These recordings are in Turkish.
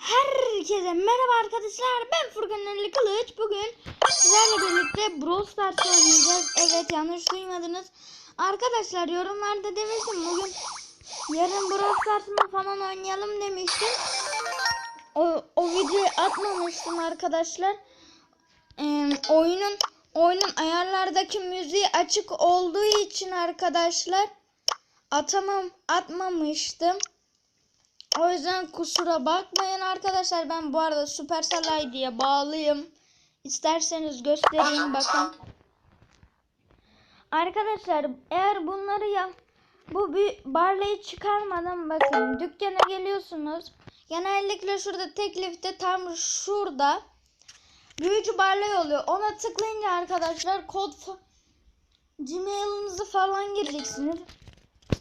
Herkese merhaba arkadaşlar. Ben Furkan Ali Kılıç. Bugün sizlerle birlikte Brawl Stars oynayacağız. Evet yanlış duymadınız. Arkadaşlar yorumlarda demiştim bugün yarın Brawl Stars falan oynayalım demiştim. O, o videoyu atmamıştım arkadaşlar. Ee, oyunun oyunun ayarlardaki müziği açık olduğu için arkadaşlar atamam atmamıştım. O yüzden kusura bakmayın arkadaşlar. Ben bu arada Supercell ID'ye bağlıyım. İsterseniz göstereyim bakın. Arkadaşlar eğer bunları ya bu bir barlayı çıkarmadan bakın dükkana geliyorsunuz. Genellikle şurada teklifte tam şurada büyücü barlay oluyor. Ona tıklayınca arkadaşlar kod Gmail'ınızı falan gireceksiniz.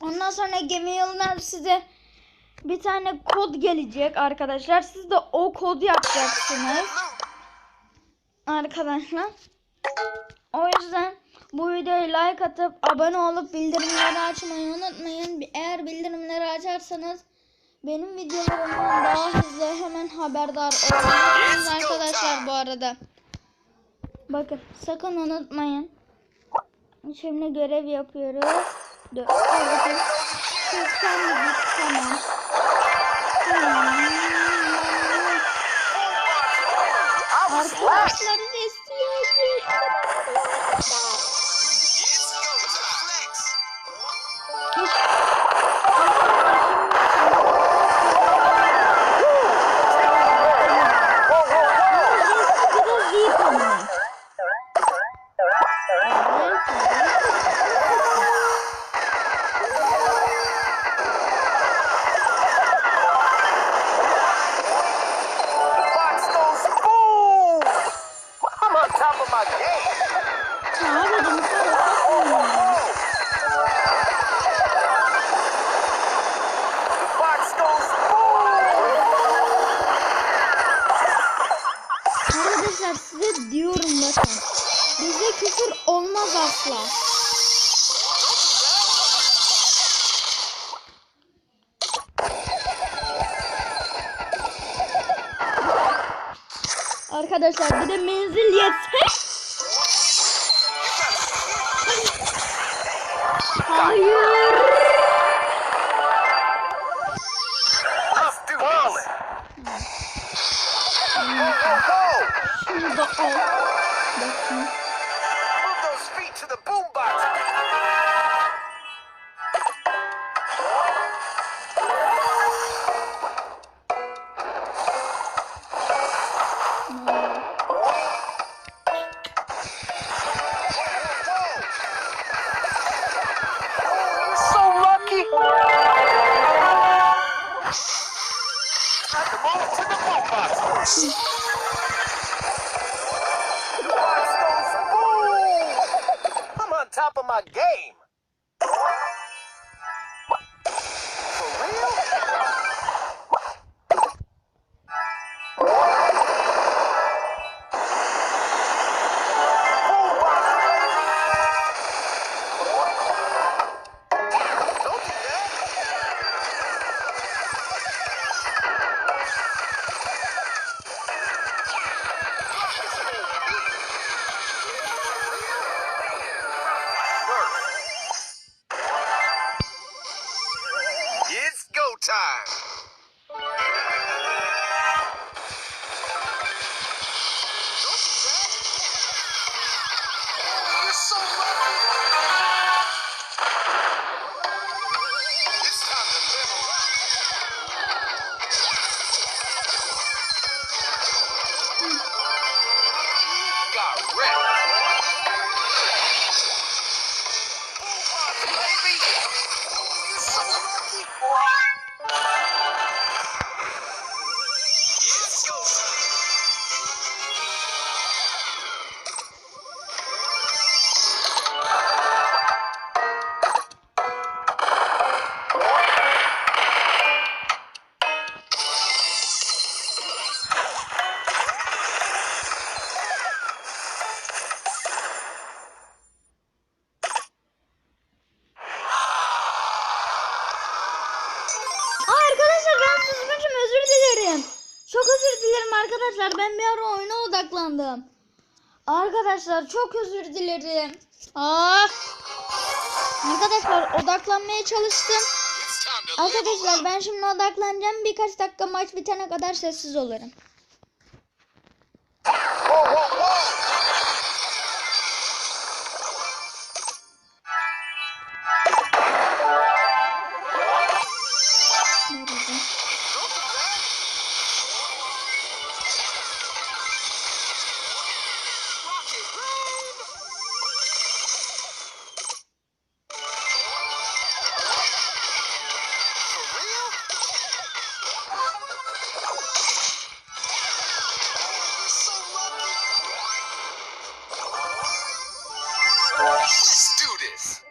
Ondan sonra Gmail'den size bir tane kod gelecek arkadaşlar. Siz de o kodu yapacaksınız. Arkadaşlar. O yüzden bu videoyu like atıp abone olup bildirimleri açmayı unutmayın. Eğer bildirimleri açarsanız benim videolarımdan daha hızlı hemen haberdar olursunuz arkadaşlar bu arada. Bakın sakın unutmayın. Şimdi görev yapıyoruz. Dur. Tamam. Arkadaşlar istiyor. Arkadaşlar bir de menzil yetse. Hayır. Let's do this. Whoa, whoa, whoa! Şunu da al. Top of my game. Arkadaşlar ben bir ara oyuna odaklandım. Arkadaşlar çok özür dilerim. Aa. Arkadaşlar odaklanmaya çalıştım. Arkadaşlar ben şimdi odaklanacağım. Birkaç dakika maç bitene kadar sessiz olurum. This.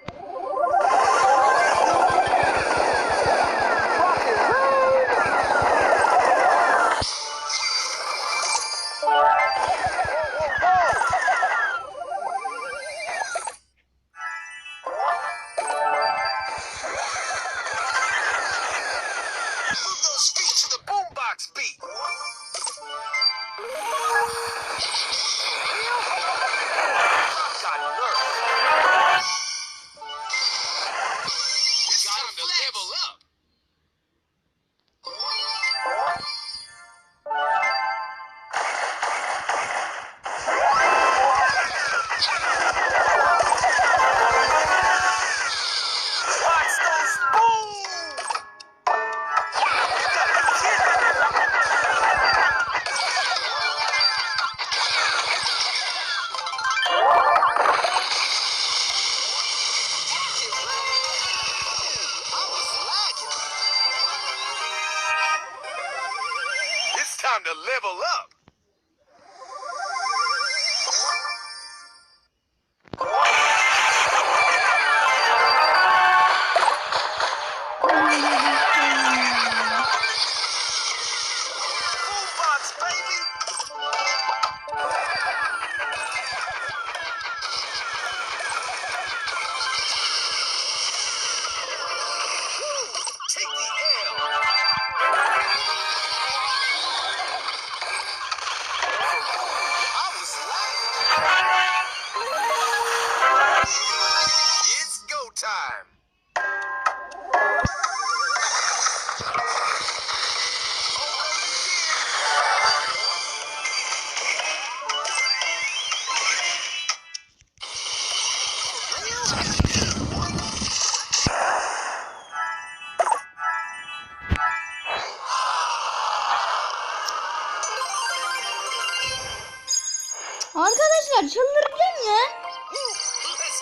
Arkadaşlar çıldıracağım ya.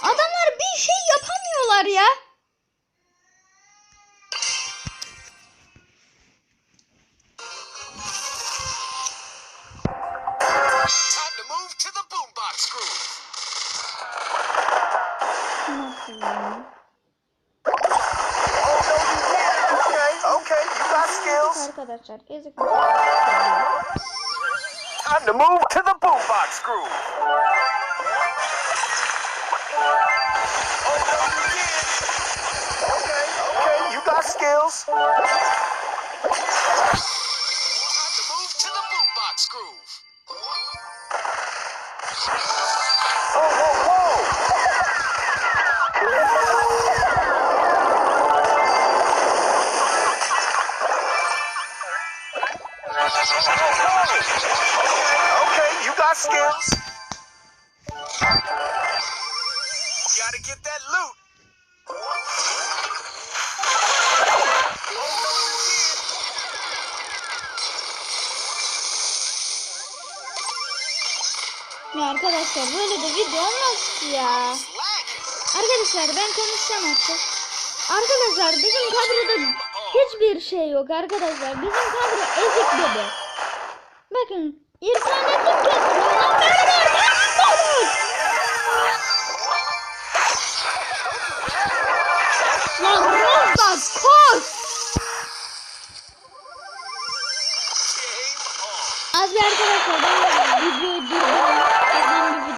Adamlar bir şey yapamıyorlar ya. Arkadaşlar ezik. Time to move to the boombox groove. Okay, okay, you got skills. Ya arkadaşlar böyle de video olmaz ki ya. Arkadaşlar ben konuşacağım artık. Arkadaşlar bizim kadroda hiçbir şey yok arkadaşlar. Bizim kadro ezik bebe. Bakın internetim